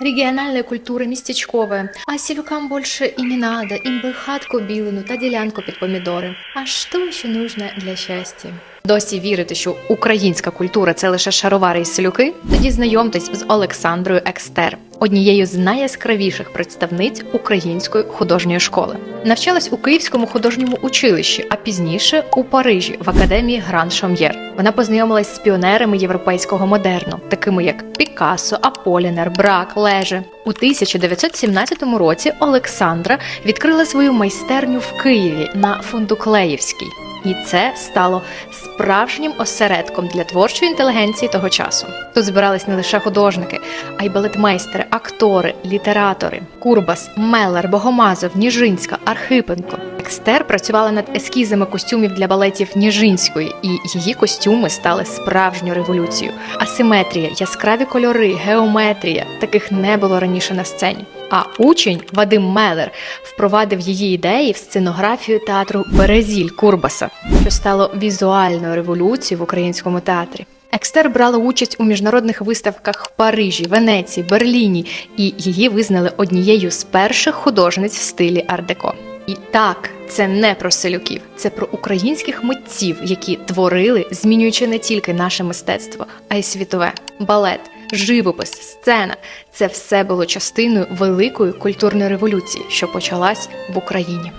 Региональная культура містечкове. а сілюкам больше і не надо, им би хатку білину та ділянку під помідори. А що ще нужно для щастя? Досі вірите, що українська культура це лише шаровари і селюки? Тоді знайомтесь з Олександрою Екстер, однією з найяскравіших представниць української художньої школи. Навчалась у Київському художньому училищі, а пізніше у Парижі в академії Гран Шом'єр. Вона познайомилась з піонерами європейського модерну, такими як Пікассо, Аполінер, Брак, Леже. У 1917 році Олександра відкрила свою майстерню в Києві на Фундуклеївській. І це стало справжнім осередком для творчої інтелігенції того часу. Тут збирались не лише художники, а й балетмейстери, актори, літератори. Курбас, Меллер, Богомазов, Ніжинська, Архипенко. Екстер працювала над ескізами костюмів для балетів Ніжинської, і її костюми стали справжньою революцією. Асиметрія, яскраві кольори, геометрія таких не було раніше на сцені. А учень Вадим Мелер впровадив її ідеї в сценографію театру Березіль Курбаса, що стало візуальною революцією в українському театрі. Екстер брала участь у міжнародних виставках в Парижі, Венеції, Берліні, і її визнали однією з перших художниць в стилі ар-деко. І так, це не про селюків, це про українських митців, які творили, змінюючи не тільки наше мистецтво, а й світове балет, живопис, сцена. Це все було частиною великої культурної революції, що почалась в Україні.